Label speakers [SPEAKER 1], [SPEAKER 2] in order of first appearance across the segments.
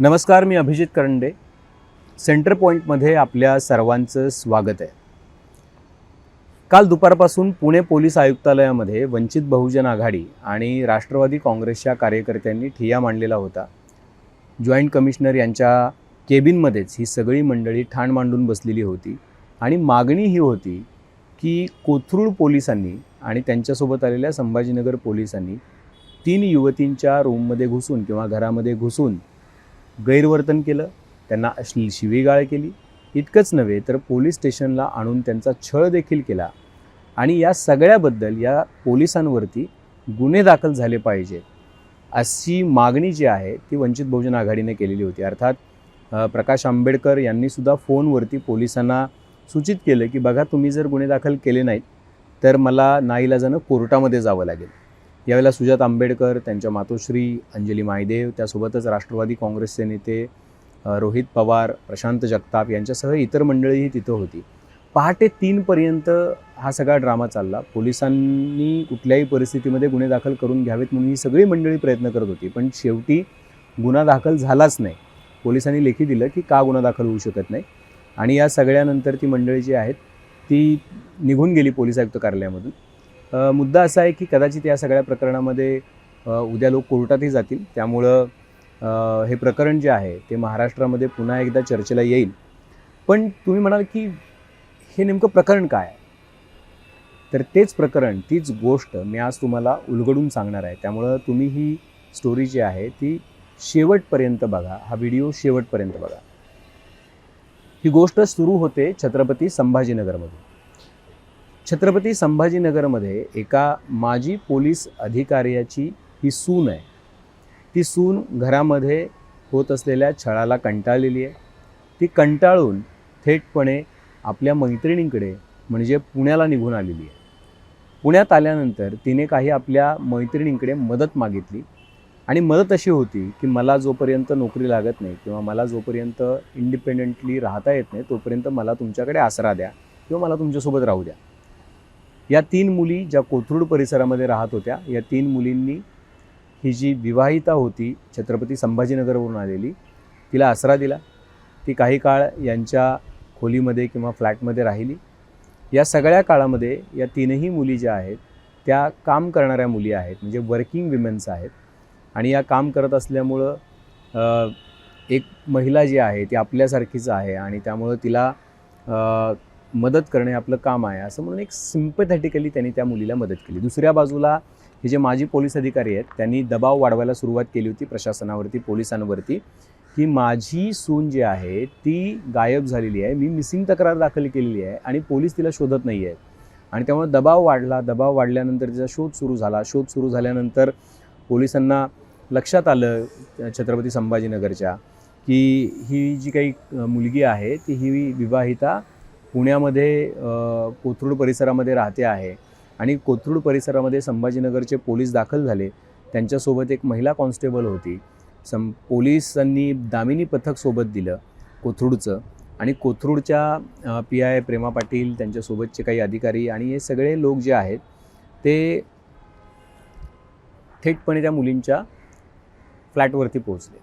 [SPEAKER 1] नमस्कार मी अभिजित करंडे. सेंटर पॉईंटमध्ये आपल्या सर्वांचं स्वागत आहे. काल दुपारपासून पुणे पोलीस आयुक्तालयामध्ये वंचित बहुजन आघाडी आणि राष्ट्रवादी काँग्रेसच्या कार्यकर्त्यांनी ठिय्या मांडलेला होता. जॉईंट कमिशनर यांच्या केबिनमध्येच ही सगळी मंडळी ठाण मांडून बसलेली होती आणि मागणी ही होती की कोथरूड पोलिसांनी आणि त्यांच्यासोबत आलेल्या संभाजीनगर पोलिसांनी तीन युवतींच्या रूममध्ये घुसून किंवा घरामध्ये घुसून गैरवर्तन केलं त्यांना अश्लील शिवीगाळ केली. इतकंच नव्हे तर पोलीस स्टेशनला आणून त्यांचा छळ देखील केला. आणि या सगळ्याबद्दल या पोलिसांवरती गुन्हे दाखल झाले पाहिजे अशी मागणी जी आहे ती वंचित बहुजन आघाडीने केलेली होती. अर्थात प्रकाश आंबेडकर यांनीसुद्धा फोनवरती पोलिसांना सूचित केलं की बघा तुम्ही जर गुन्हे दाखल केले नाहीत तर मला नाईलाजानं कोर्टामध्ये जावं लागेल. यावेळेला सुजात आंबेडकर त्यांच्या मातोश्री अंजली मायदेव त्यासोबतच राष्ट्रवादी काँग्रेसचे नेते रोहित पवार प्रशांत जगताप यांच्यासह इतर मंडळीही तिथं होती. पहाटे तीनपर्यंत हा सगळा ड्रामा चालला. पोलिसांनी कुठल्याही परिस्थितीमध्ये गुन्हे दाखल करून घ्यावेत म्हणून ही सगळी मंडळी प्रयत्न करत होती. पण शेवटी गुन्हा दाखल झालाच नाही. पोलिसांनी लेखी दिलं की का गुन्हा दाखल होऊ शकत नाही. आणि या सगळ्यानंतर ती मंडळी जी आहेत ती निघून गेली पोलीस आयुक्त कार्यालयामधून. मुद्दा असा आहे की कदाचित या सगळ्या प्रकरणामध्ये उद्या लोक कोर्टातही जातील. त्यामुळं हे प्रकरण जे आहे ते महाराष्ट्रामध्ये पुन्हा एकदा चर्चेला येईल. पण तुम्ही म्हणाल की हे नेमकं प्रकरण काय आहे? तर तेच प्रकरण तीच गोष्ट मी आज तुम्हाला उलगडून सांगणार आहे. त्यामुळं तुम्ही ही स्टोरी जी आहे ती शेवटपर्यंत बघा. हा व्हिडिओ शेवटपर्यंत बघा. ही गोष्ट सुरू होते छत्रपती संभाजीनगरमध्ये छत्रपती संभाजीनगरमध्ये एका माजी पोलीस अधिकाऱ्याची ही सून आहे. ती सून घरामध्ये होत असलेल्या छळाला कंटाळलेली आहे. ती कंटाळून थेटपणे आपल्या मैत्रिणींकडे म्हणजे पुण्याला निघून आलेली आहे. पुण्यात आल्यानंतर तिने काही आपल्या मैत्रिणींकडे मदत मागितली आणि मदत अशी होती की मला जोपर्यंत नोकरी लागत नाही किंवा मला जोपर्यंत इंडिपेंडेंटली राहता येत नाही तोपर्यंत मला तुमच्याकडे आसरा द्या किंवा मला तुमच्यासोबत राहू द्या. या तीन मुली ज्या कोथरूड परिसरामध्ये राहत होत्या या तीन मुलींनी ही जी विवाहिता होती छत्रपती संभाजीनगरवरून आलेली तिला आसरा दिला. ती काही काळ यांच्या खोलीमध्ये किंवा फ्लॅटमध्ये राहिली. या सगळ्या काळामध्ये या तीनही मुली ज्या आहेत त्या काम करणाऱ्या मुली आहेत म्हणजे वर्किंग विमेन्स आहेत. आणि या काम करत असल्यामुळं एक महिला जी आहे ती आपल्यासारखीच आहे आणि त्यामुळं तिला मदत करणे आपलं काम आहे असं म्हणून एक सिम्पथॅटिकली त्यांनी त्या मुलीला मदत केली. दुसऱ्या बाजूला हे जे माजी पोलीस अधिकारी आहेत त्यांनी दबाव वाढवायला सुरुवात केली होती प्रशासनावरती पोलिसांवरती की माझी सून जी आहे ती गायब झालेली आहे मी मिसिंग तक्रार दाखल केलेली आहे आणि पोलीस तिला शोधत नाही आहेत. आणि त्यामुळे दबाव वाढला दबाव वाढल्यानंतर तिचा शोध सुरू झाला. शोध सुरू झाल्यानंतर पोलिसांना लक्षात आलं छत्रपती संभाजीनगरच्या की ही जी काही मुलगी आहे ती ही विवाहिता पुण्यामध्ये कोथरूड परिसरामध्ये राहते आहे आणि कोथरूड परिसरामध्ये संभाजीनगरचे पोलीस दाखल झाले. त्यांच्यासोबत एक महिला कॉन्स्टेबल होती. सं पोलिसांनी दामिनी पथक सोबत दिलं कोथरूडचं आणि कोथरूडच्या पी आय प्रेमा पाटील त्यांच्यासोबतचे काही अधिकारी आणि हे सगळे लोक जे आहेत ते थेटपणे त्या मुलींच्या फ्लॅटवरती पोहोचले.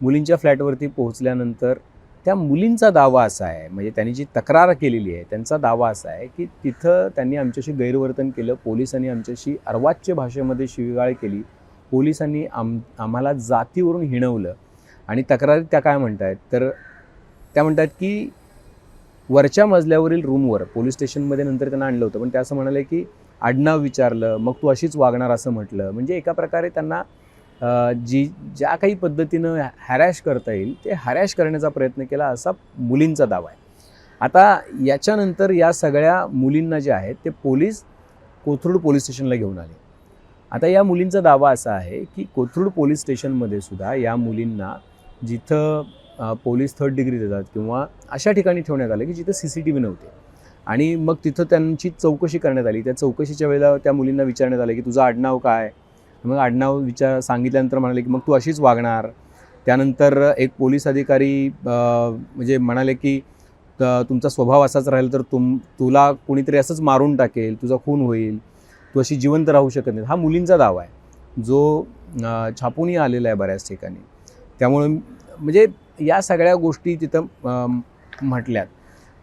[SPEAKER 1] मुलींच्या फ्लॅटवरती पोहोचल्यानंतर त्या मुलींचा दावा असा आहे म्हणजे त्यांनी जी तक्रार केलेली आहे त्यांचा दावा असा आहे की तिथं त्यांनी आमच्याशी गैरवर्तन केलं पोलिसांनी आमच्याशी अर्वाच्य भाषेमध्ये शिवीगाळ केली पोलिसांनी आम आम्हाला जातीवरून हिणवलं आणि तक्रारी त्या काय म्हणत आहेत तर त्या म्हणतात की वरच्या मजल्यावरील रूमवर पोलीस स्टेशनमध्ये नंतर त्यांना आणलं होतं पण त्या असं म्हणाले की आडनाव विचारलं मग तू अशीच वागणार असं म्हटलं म्हणजे एका प्रकारे त्यांना जी ज्या काही पद्धतीनं हॅरॅश करता येईल ते हॅरॅश करण्याचा प्रयत्न केला असा मुलींचा दावा आहे. आता याच्यानंतर या सगळ्या मुलींना जे आहेत ते पोलीस कोथरूड पोलीस स्टेशनला घेऊन आले. आता या मुलींचा दावा असा आहे की कोथरूड पोलीस स्टेशनमध्ये सुद्धा या मुलींना जिथं पोलीस थर्ड डिग्री देतात किंवा अशा ठिकाणी ठेवण्यात आले की जिथं सी सी टी व्ही नव्हते. आणि मग तिथं त्यांची चौकशी करण्यात आली. त्या चौकशीच्या वेळेला त्या मुलींना विचारण्यात आलं की तुझं आडनाव काय? मग आडनाव विचार सांगितल्यानंतर म्हणाले की मग तू अशीच वागणार. त्यानंतर एक पोलीस अधिकारी म्हणजे म्हणाले की त- तुमचा स्वभाव असाच राहील तर तुम तुला कोणीतरी असंच मारून टाकेल तुझा खून होईल. तू अशी जिवंत राहू शकत नाही हा मुलींचा दावा आहे. जो छापूनही आलेला आहे बऱ्याच ठिकाणी. त्यामुळं म्हणजे या सगळ्या गोष्टी तिथं म्हटल्यात.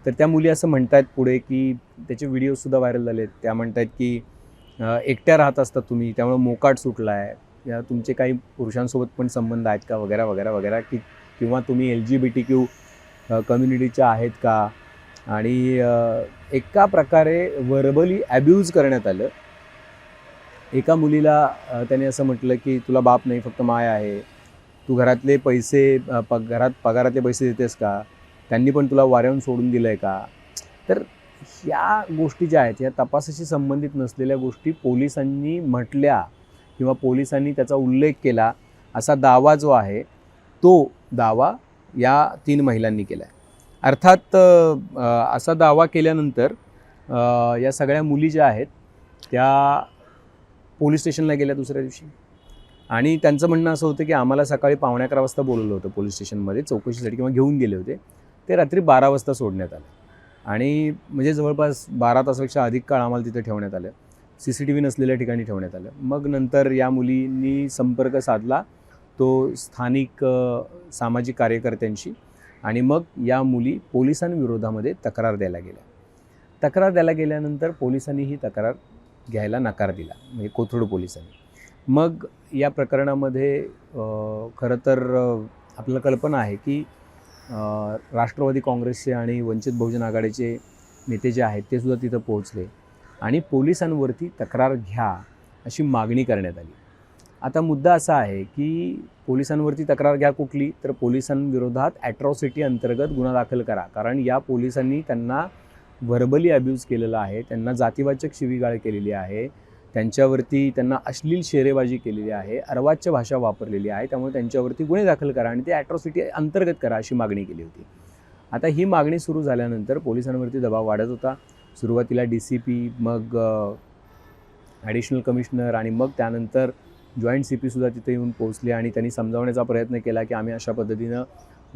[SPEAKER 1] तर त्या मुली असं म्हणत आहेत पुढे की त्याचे व्हिडिओसुद्धा व्हायरल झाले त्या म्हणत आहेत की एकट्या राहत असतात तुम्ही त्यामुळे मोकाट सुटला आहे या तुमचे काही पुरुषांसोबत पण संबंध आहेत का? वगैरे वगैरे वगैरे की किंवा तुम्ही L G B T Q कम्युनिटीच्या आहेत का? आणि एका प्रकारे वर्बली ॲब्यूज करण्यात आलं. एका मुलीला त्याने असं म्हटलं की तुला बाप नाही फक्त माय आहे. तू घरातले पैसे पग घरात पगारातले पैसे देतेस का? त्यांनी पण तुला वाऱ्यावून सोडून दिलं आहे का? तर ह्या गोष्टी ज्या आहेत या तपासाशी संबंधित नसलेल्या गोष्टी पोलिसांनी म्हटल्या किंवा पोलिसांनी त्याचा उल्लेख केला असा दावा जो आहे तो दावा या तीन महिलांनी केला आहे अर्थात असा दावा केल्यानंतर या सगळ्या मुली ज्या आहेत त्या पोलीस स्टेशनला गेल्या दुसऱ्या दिवशी. आणि त्यांचं म्हणणं असं होतं की आम्हाला सकाळी पावणे अकरा वाजता बोलवलं होतं पोलीस स्टेशनमध्ये चौकशीसाठी किंवा घेऊन गेले होते. ते रात्री बारा वाजता सोडण्यात आलं. आणि म्हणजे जवळपास बारा तासापेक्षा अधिक काळ आम्हाला तिथे ठेवण्यात आलं. सी सी टी व्ही नसलेल्या ठिकाणी ठेवण्यात आलं. मग नंतर या मुलींनी संपर्क साधला तो स्थानिक सामाजिक कार्यकर्त्यांशी आणि मग या मुली पोलिसांविरोधामध्ये तक्रार द्यायला गेल्या. तक्रार द्यायला गेल्यानंतर पोलिसांनी ही तक्रार घ्यायला नकार दिला म्हणजे कोथरूड पोलिसांनी. मग या प्रकरणामध्ये खरं तर आपल्याला कल्पना आहे की राष्ट्रवादी काँग्रेसचे आणि वंचित बहुजन आघाडीचे नेते जे आहेत ते सुद्धा तिथं पोहोचले. आणि पोलिसांवरती तक्रार घ्या अशी मागणी करण्यात आली. आता मुद्दा असा आहे की पोलिसांवरती तक्रार घ्या कुठली तर पोलिसांविरोधात ॲट्रॉसिटी अंतर्गत गुन्हा दाखल करा. कारण या पोलिसांनी त्यांना व्हर्बली अब्यूज केलेला आहे त्यांना जातीवाचक शिवीगाळ केलेली आहे. त्यांच्यावरती त्यांना अश्लील शेरेबाजी केलेली आहे अर्वाच्य भाषा वापरलेली आहे त्यामुळे त्यांच्यावरती गुन्हे दाखल करा आणि ते ॲट्रॉसिटी अंतर्गत करा अशी मागणी केली होती. आता ही मागणी सुरू झाल्यानंतर पोलिसांवरती दबाव वाढत होता. सुरुवातीला डी सी पी मग ॲडिशनल कमिशनर आणि मग त्यानंतर जॉईंट सी पीसुद्धा तिथे येऊन पोहोचले आणि त्यांनी समजावण्याचा प्रयत्न केला की आम्ही अशा पद्धतीनं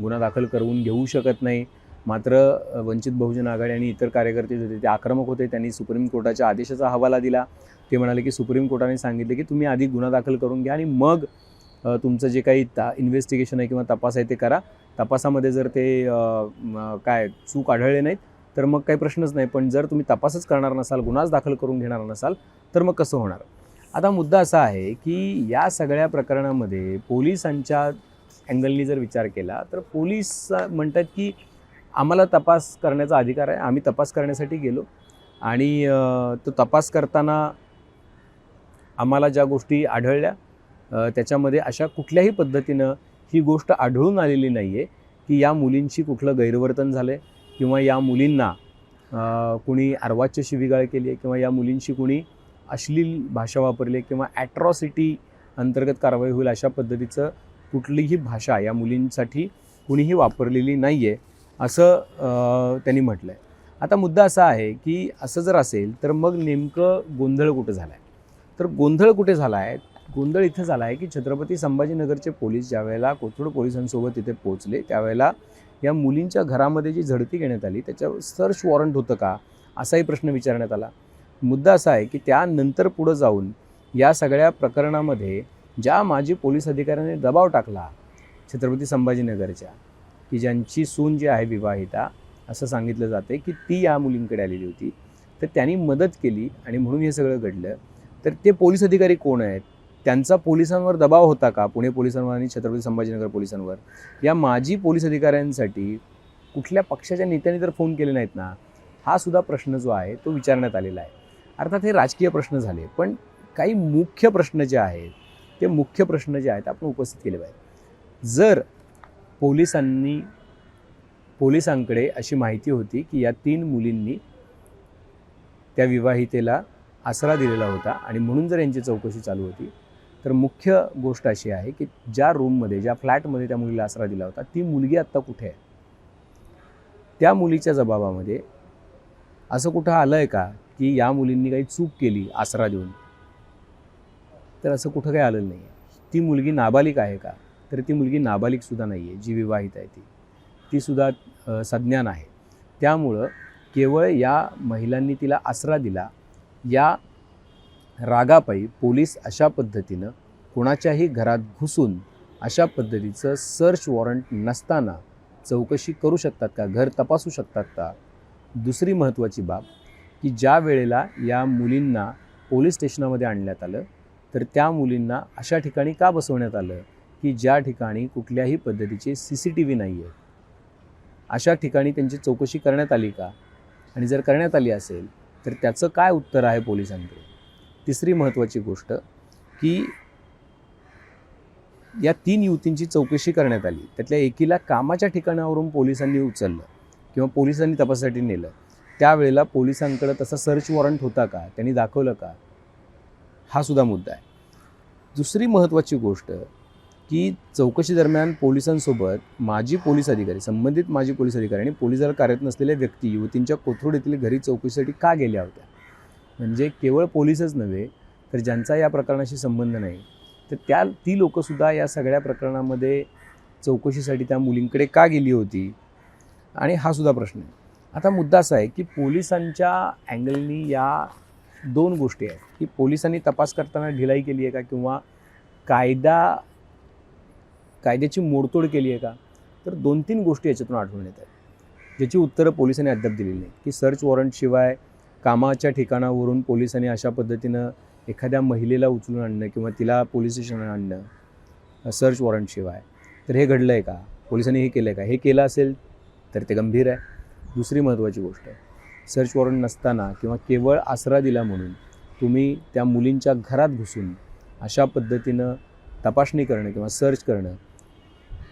[SPEAKER 1] गुन्हा दाखल करून घेऊ शकत नाही. मात्र वंचित बहुजन आघाडी आणि इतर कार्यकर्ते जे होते ते आक्रमक होते. त्यांनी सुप्रीम कोर्टाच्या आदेशाचा हवाला दिला. ते म्हणाले की सुप्रीम कोर्टाने सांगितले की तुम्ही आधी गुन्हा दाखल करून घ्या आणि मग तुमचं जे काही ता इन्व्हेस्टिगेशन आहे किंवा तपास आहे ते करा. तपासामध्ये जर ते काय चूक आढळले नाहीत तर मग काही प्रश्नच नाही. पण जर तुम्ही तपासच करणार नसाल गुन्हाच दाखल करून घेणार नसाल तर मग कसं होणार? आता मुद्दा असा आहे की या सगळ्या प्रकरणामध्ये पोलिसांच्या अँगलनी जर विचार केला तर पोलीस म्हणतात की आम्हाला तपास करण्याचा अधिकार आहे. आम्ही तपास करण्यासाठी गेलो आणि तो तपास करताना आम्हाला ज्या गोष्टी आढळल्या त्याच्यामध्ये अशा कुठल्याही पद्धतीनं ही गोष्ट आढळून आलेली नाही आहे की या मुलींशी कुठलं गैरवर्तन झालं आहे किंवा या मुलींना कुणी अर्वाच्य शिवीगाळ केली आहे किंवा या मुलींशी कुणी अश्लील भाषा वापरली आहे किंवा ॲट्रॉसिटी अंतर्गत कारवाई होईल अशा पद्धतीचं कुठलीही भाषा या मुलींसाठी कुणीही वापरलेली नाही आहे असं त्यांनी म्हटलं आहे आता मुद्दा असा आहे की असं जर असेल तर मग नेमकं गोंधळ कुठं झाला आहे तर गोंधळ कुठे झाला आहे? गोंधळ इथं झाला आहे की छत्रपती संभाजीनगरचे पोलीस ज्यावेळेला कोथरूड पोलिसांसोबत तिथे पोहोचले त्यावेळेला या मुलींच्या घरामध्ये जी झडती घेण्यात आली त्याच्यावर सर्च वॉरंट होतं का? असाही प्रश्न विचारण्यात आला. मुद्दा असा आहे की त्यानंतर पुढं जाऊन या सगळ्या प्रकरणामध्ये ज्या माजी पोलीस अधिकाऱ्याने दबाव टाकला छत्रपती संभाजीनगरच्या की ज्यांची सून जी आहे विवाहिता असं सांगितलं जाते की ती या मुलींकडे आलेली होती तर त्यांनी मदत केली आणि म्हणून हे सगळं घडलं. तर ते पोलीस अधिकारी कोण आहेत? त्यांचा पोलिसांवर दबाव होता का? पुणे पोलिसांवर आणि छत्रपती संभाजीनगर पोलिसांवर? या माजी पोलीस अधिकाऱ्यांसाठी कुठल्या पक्षाच्या नेत्यांनी तर फोन केले नाहीत ना? हा सुद्धा प्रश्न जो आहे तो विचारण्यात आलेला आहे. अर्थात हे राजकीय प्रश्न झाले पण काही मुख्य प्रश्न जे आहेत ते मुख्य प्रश्न जे आहेत आपण उपस्थित केले पाहिजे. जर पोलिसांनी पोलिसांकडे अशी माहिती होती की या तीन मुलींनी त्या विवाहितेला आसरा दिलेला होता आणि म्हणून जर यांची चौकशी चालू होती तर मुख्य गोष्ट अशी आहे की ज्या रूममध्ये ज्या फ्लॅटमध्ये त्या मुलीला आसरा दिला होता ती मुलगी आत्ता कुठे आहे? त्या मुलीच्या जबाबामध्ये असं कुठं आलं आहे का की या मुलींनी काही चूक केली आसरा देऊन? तर असं कुठं काही आलेलं नाही ती मुलगी नाबालिक आहे का? तर ती मुलगी नाबालिकसुद्धा नाही आहे जी विवाहित आहे ती. तीसुद्धा सज्ञान आहे. त्यामुळं केवळ या महिलांनी तिला आसरा दिला या रागापायी पोलीस अशा पद्धतीनं कोणाच्याही घरात घुसून अशा पद्धतीचं सर्च वॉरंट नसताना चौकशी करू शकतात का? घर तपासू शकतात का? दुसरी महत्त्वाची बाब की ज्या वेळेला या मुलींना पोलीस स्टेशनामध्ये आणण्यात आलं तर त्या मुलींना अशा ठिकाणी का बसवण्यात आलं की ज्या ठिकाणी कुठल्याही पद्धतीचे सी सी टी व्ही नाही आहे अशा ठिकाणी त्यांची चौकशी करण्यात आली का? आणि जर करण्यात आली असेल तर त्याचं काय उत्तर आहे पोलिसांकडे? तिसरी महत्त्वाची गोष्ट की या तीन युवतींची चौकशी करण्यात आली. त्यातल्या एकीला कामाच्या ठिकाणावरून पोलिसांनी उचललं किंवा पोलिसांनी तपासासाठी नेलं. त्यावेळेला पोलिसांकडं तसा सर्च वॉरंट होता का? त्यांनी दाखवलं का? हा सुद्धा मुद्दा आहे. दुसरी महत्त्वाची गोष्ट की चौकशी दरम्यान पोलिसांसोबत माजी पोलीस अधिकारी संबंधित माजी पोलीस अधिकारी आणि पोलीस दलात कार्यरत नसलेल्या व्यक्ती युवतींच्या कोथरूड येथील घरी चौकशीसाठी का गेल्या होत्या? म्हणजे केवळ पोलीसच नव्हे तर ज्यांचा या प्रकरणाशी संबंध नाही तर त्या ती लोकंसुद्धा या सगळ्या प्रकरणामध्ये चौकशीसाठी त्या मुलींकडे का गेली होती? आणि हा सुद्धा प्रश्न आहे. आता मुद्दा असा आहे की पोलिसांच्या अँगलनी या दोन गोष्टी आहेत की पोलिसांनी तपास करताना ढिलाई केली आहे का? किंवा कायदा कायद्याची मोडतोड केली आहे का? तर दोन तीन गोष्टी याच्यातून आढळून येत आहेत. ज्याची उत्तरं पोलिसांनी अद्याप दिलेली नाही की सर्च वॉरंटशिवाय कामाच्या ठिकाणावरून पोलिसांनी अशा पद्धतीनं एखाद्या महिलेला उचलून आणणं किंवा तिला पोलीस स्टेशनला आणणं सर्च वॉरंटशिवाय तर हे घडलं आहे का? पोलिसांनी हे केलं आहे का? हे केलं असेल तर ते गंभीर आहे. दुसरी महत्त्वाची गोष्ट सर्च वॉरंट नसताना किंवा केवळ आसरा दिला म्हणून तुम्ही त्या मुलींच्या घरात घुसून अशा पद्धतीनं तपासणी करणं किंवा सर्च करणं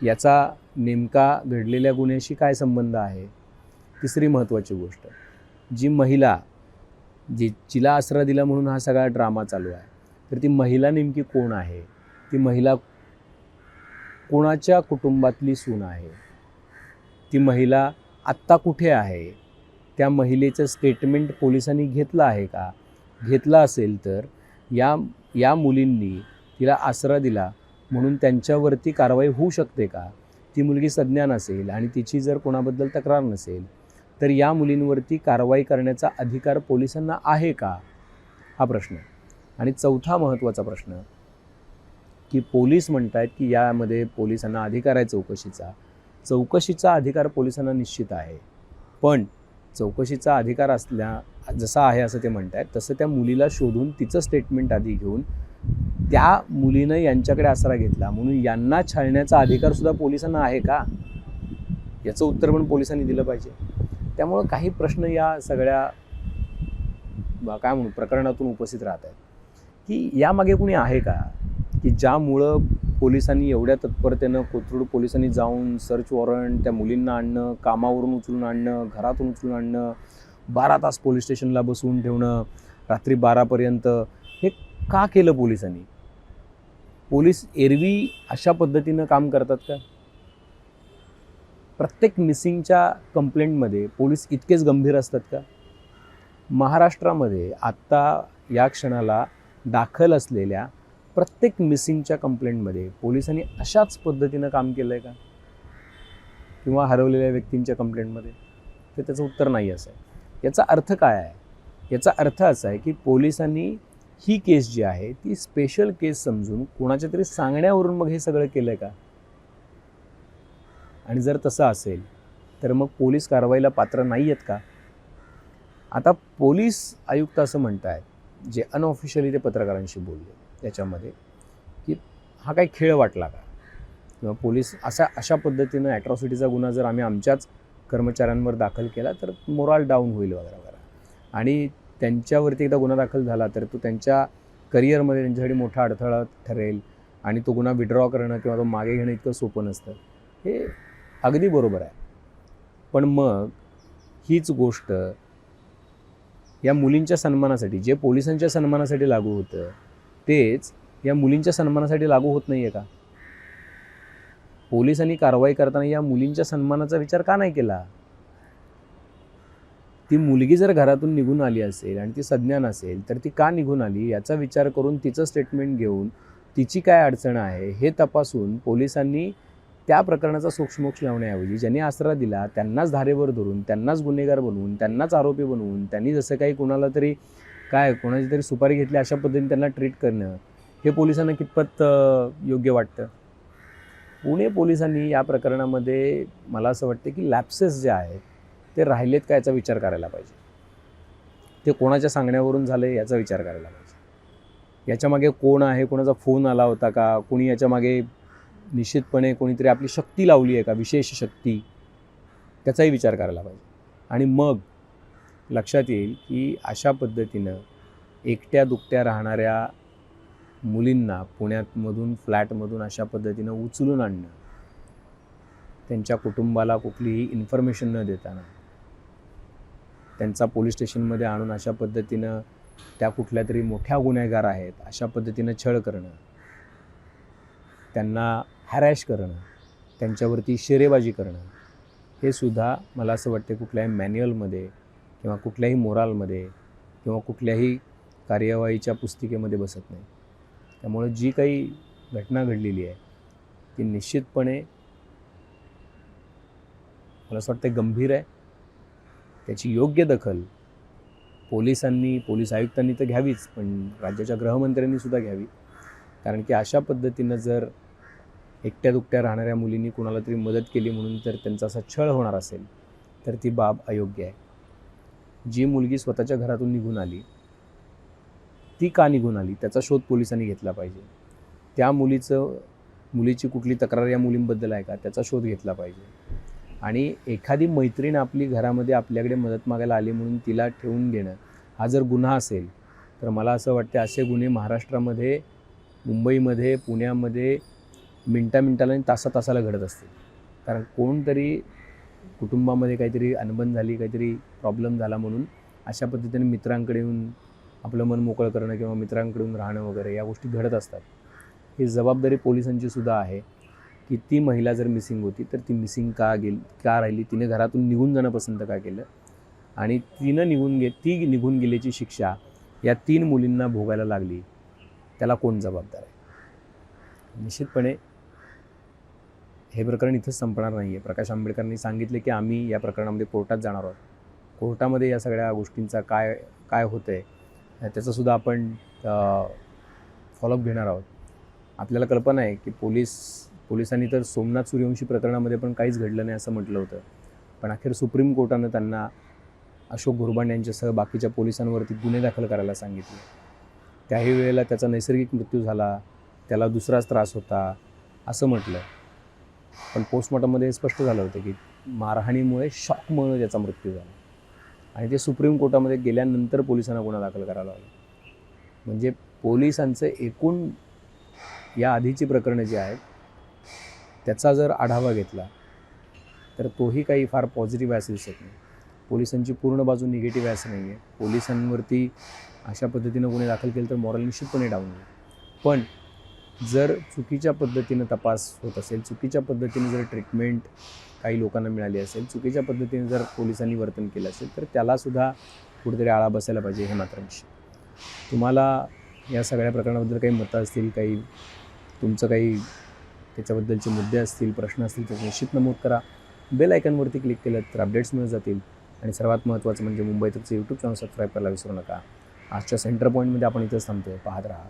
[SPEAKER 1] याचा नेमका घडलेल्या गुन्ह्याशी काय संबंध आहे? तिसरी महत्त्वाची गोष्ट जी महिला जी जिला आसरा दिला म्हणून हा सगळा ड्रामा चालू आहे तर ती महिला नेमकी कोण आहे? ती महिला कोणाच्या कुटुंबातली सून आहे? ती महिला आत्ता कुठे आहे? त्या महिलेचं स्टेटमेंट पोलिसांनी घेतलं आहे का? घेतलं असेल तर या या मुलींनी तिला आसरा दिला म्हणून त्यांच्यावरती कारवाई होऊ शकते का? ती मुलगी सज्ञान असेल आणि तिची जर कोणाबद्दल तक्रार नसेल तर या मुलींवरती कारवाई करण्याचा अधिकार पोलिसांना आहे का? हा प्रश्न. आणि चौथा महत्त्वाचा प्रश्न की पोलीस म्हणत आहेत की यामध्ये पोलिसांना अधिकार आहे चौकशीचा. चौकशीचा अधिकार पोलिसांना निश्चित आहे. पण चौकशीचा अधिकार असल्या जसा आहे असं ते म्हणत आहेत तसं त्या मुलीला शोधून तिचं स्टेटमेंट आधी घेऊन त्या मुलीनं यांच्याकडे आसरा घेतला. म्हणून यांना छळण्याचा अधिकारसुद्धा पोलिसांना आहे का? याचं उत्तर पण पोलिसांनी दिलं पाहिजे. त्यामुळं काही प्रश्न या सगळ्या काय म्हणू प्रकरणातून उपस्थित राहत आहेत. की यामागे कुणी आहे का? की ज्यामुळं पोलिसांनी एवढ्या तत्परतेनं कोथरूड पोलिसांनी जाऊन सर्च वॉरंट त्या मुलींना आणणं कामावरून उचलून आणणं घरातून उचलून आणणं बारा तास पोलीस स्टेशनला बसवून ठेवणं रात्री बारापर्यंत हे का केलं पोलिसांनी? पोलीस एरवी अशा पद्धतीनं काम करतात का? प्रत्येक मिसिंगच्या कंप्लेंटमध्ये पोलीस इतकेच गंभीर असतात का? महाराष्ट्रामध्ये आत्ता या क्षणाला दाखल असलेल्या प्रत्येक मिसिंगच्या कंप्लेंटमध्ये पोलिसांनी अशाच पद्धतीनं काम केलं आहे का? किंवा हरवलेल्या व्यक्तींच्या कंप्लेंटमध्ये? तर त्याचं उत्तर नाही असं आहे. याचा अर्थ काय आहे? याचा अर्थ असा आहे की पोलिसांनी ही केस जी आहे ती स्पेशल केस समजून कोणाच्या तरी सांगण्यावरून मग हे सगळं केलं आहे का? आणि जर तसं असेल तर मग पोलीस कारवाईला पात्र नाही आहेत का? आता पोलीस आयुक्त असं म्हणत आहेत जे अनऑफिशियली ते पत्रकारांशी बोलले त्याच्यामध्ये की हा काही खेळ वाटला का? किंवा पोलीस अशा अशा पद्धतीनं ॲट्रॉसिटीचा गुन्हा जर आम्ही आमच्याच कर्मचाऱ्यांवर दाखल केला तर मोराल डाऊन होईल वगैरे वगैरे आणि त्यांच्यावरती एकदा गुन्हा दाखल झाला तर तो त्यांच्या करिअरमध्ये त्यांच्यासाठी मोठा अडथळा ठरेल आणि तो गुन्हा विड्रॉ करणं किंवा तो मागे घेणं इतकं सोपं नसतं. हे अगदी बरोबर आहे. पण मग हीच गोष्ट या मुलींच्या सन्मानासाठी जे पोलिसांच्या सन्मानासाठी लागू होतं तेच या मुलींच्या सन्मानासाठी लागू होत नाही आहे का? पोलिसांनी कारवाई करताना या मुलींच्या सन्मानाचा विचार का नाही केला? ती मुलगी जर घरातून निघून आली असेल आणि ती सज्ञान असेल तर ती का निघून आली? याचा विचार करून तिचं स्टेटमेंट घेऊन तिची काय अडचण आहे हे तपासून पोलिसांनी त्या प्रकरणाचा सूक्ष्मोक्ष लावण्याऐवजी ज्यांनी आसरा दिला त्यांनाच धारेवर धरून त्यांनाच गुन्हेगार बनवून त्यांनाच आरोपी बनवून त्यांनी जसं काही कोणाला तरी काय कोणाची तरी सुपारी घेतली अशा पद्धतीने त्यांना ट्रीट करणं हे पोलिसांना कितपत योग्य वाटतं? पुणे पोलिसांनी या प्रकरणामध्ये मला असं वाटतं की लॅप्सेस जे आहेत ते राहिलेत का याचा विचार करायला पाहिजे? ते कोणाच्या सांगण्यावरून झाले याचा विचार करायला पाहिजे. याच्यामागे कोण आहे? कोणाचा फोन आला होता का? कोणी याच्यामागे निश्चितपणे कोणीतरी आपली शक्ती लावली आहे का? विशेष शक्ती. त्याचाही विचार करायला पाहिजे. आणि मग लक्षात येईल की अशा पद्धतीनं एकट्या दुकट्या राहणाऱ्या मुलींना पुण्यातमधून फ्लॅटमधून अशा पद्धतीनं उचलून आणणं त्यांच्या कुटुंबाला कुठलीही इन्फॉर्मेशन न देताना त्यांचा पोलीस स्टेशनमध्ये आणून अशा पद्धतीनं त्या कुठल्या तरी मोठ्या गुन्हेगार आहेत अशा पद्धतीनं छळ करणं त्यांना हॅरॅश करणं त्यांच्यावरती शेरेबाजी करणं हे सुद्धा मला असं वाटते कुठल्याही मॅन्युअलमध्ये किंवा कुठल्याही मोरालमध्ये किंवा कुठल्याही कार्यवाहीच्या पुस्तिकेमध्ये बसत नाही. त्यामुळे जी काही घटना घडलेली आहे ती निश्चितपणे मला असं वाटतं गंभीर आहे. त्याची योग्य दखल पोलिसांनी पोलीस आयुक्तांनी तर घ्यावीच पण राज्याच्या गृहमंत्र्यांनी सुद्धा घ्यावी. कारण की अशा पद्धतीनं जर एकट्या दुकट्या राहणाऱ्या मुलींनी कुणाला तरी मदत केली म्हणून जर त्यांचा असा छळ होणार असेल तर ती बाब अयोग्य आहे. जी मुलगी स्वतःच्या घरातून निघून आली ती का निघून आली त्याचा शोध पोलिसांनी घेतला पाहिजे. त्या मुलीचं मुलीची कुठली तक्रार या मुलींबद्दल आहे का त्याचा शोध घेतला पाहिजे. आणि एखादी मैत्रीण आपली घरामध्ये आपल्याकडे मदत मागायला आली म्हणून तिला ठेवून घेणं हा जर गुन्हा असेल तर मला असं वाटतं असे गुन्हे महाराष्ट्रामध्ये मुंबईमध्ये पुण्यामध्ये मिनटा मिनटाला आणि तासा तासाला घडत असतील. कारण कोणतरी कुटुंबामध्ये काहीतरी अनबन झाली काहीतरी प्रॉब्लेम झाला म्हणून अशा पद्धतीने मित्रांकडे येऊन आपलं मन मोकळं करणं किंवा मित्रांकडून राहणं वगैरे या गोष्टी घडत असतात. ही जबाबदारी पोलिसांची सुद्धा आहे. की ती महिला जर मिसिंग होती तर ती मिसिंग का गेली का राहिली? तिने घरातून निघून जाणं पसंत का केलं? आणि तिनं निघून गे ती निघून गेल्याची शिक्षा या तीन मुलींना भोगायला लागली त्याला कोण जबाबदार आहे? निश्चितपणे हे प्रकरण इथंच संपणार नाही आहे प्रकाश आंबेडकरांनी सांगितले की आम्ही या प्रकरणामध्ये कोर्टात जाणार आहोत. कोर्टामध्ये या सगळ्या गोष्टींचा काय काय होतं आहे त्याचंसुद्धा आपण फॉलोअप घेणार आहोत. आपल्याला कल्पना आहे की पोलीस पोलिसांनी तर सोमनाथ सूर्यवंशी प्रकरणामध्ये पण काहीच घडलं नाही असं म्हटलं होतं. पण अखेर सुप्रीम कोर्टानं त्यांना अशोक घोरबांड यांच्यासह बाकीच्या पोलिसांवरती गुन्हे दाखल करायला सांगितले. त्याही वेळेला त्याचा नैसर्गिक मृत्यू झाला त्याला दुसराच त्रास होता असं म्हटलं. पण पोस्टमॉर्टममध्ये हे स्पष्ट झालं होतं की मारहाणीमुळे शॉकमुळे त्याचा मृत्यू झाला. आणि ते सुप्रीम कोर्टामध्ये गेल्यानंतर पोलिसांना गुन्हा दाखल करायला लागला म्हणजे पोलिसांचं एकूण या आधीची प्रकरणं जी आहेत त्याचा जर आढावा घेतला तर तोही काही फार पॉझिटिव्ह असू शकत दिसत नाही. पोलिसांची पूर्ण बाजू निगेटिव्ह असं नाही आहे पोलिसांवरती अशा पद्धतीनं गुन्हे दाखल केले तर मॉरल निश्चितपणे डाऊन होईल. पण जर चुकीच्या पद्धतीनं तपास होत असेल चुकीच्या पद्धतीने जर ट्रीटमेंट काही लोकांना मिळाली असेल चुकीच्या पद्धतीने जर पोलिसांनी वर्तन केलं असेल तर त्यालासुद्धा कुठेतरी आळा बसायला पाहिजे हे मात्र निश्चित. तुम्हाला या सगळ्या प्रकरणाबद्दल काही मतं असतील काही तुमचं काही त्याच्याबद्दलचे मुद्दे असतील प्रश्न असतील तर निश्चित नमूद करा. बेल आयकनवरती क्लिक केलं तर अपडेट्स मिळत जातील. आणि सर्वात महत्त्वाचं म्हणजे मुंबई तकचं यूट्यूब चॅनल सबस्क्राईब करायला विसरू नका. आजच्या सेंटर पॉईंटमध्ये आपण इथंच आहे पाहत राहा.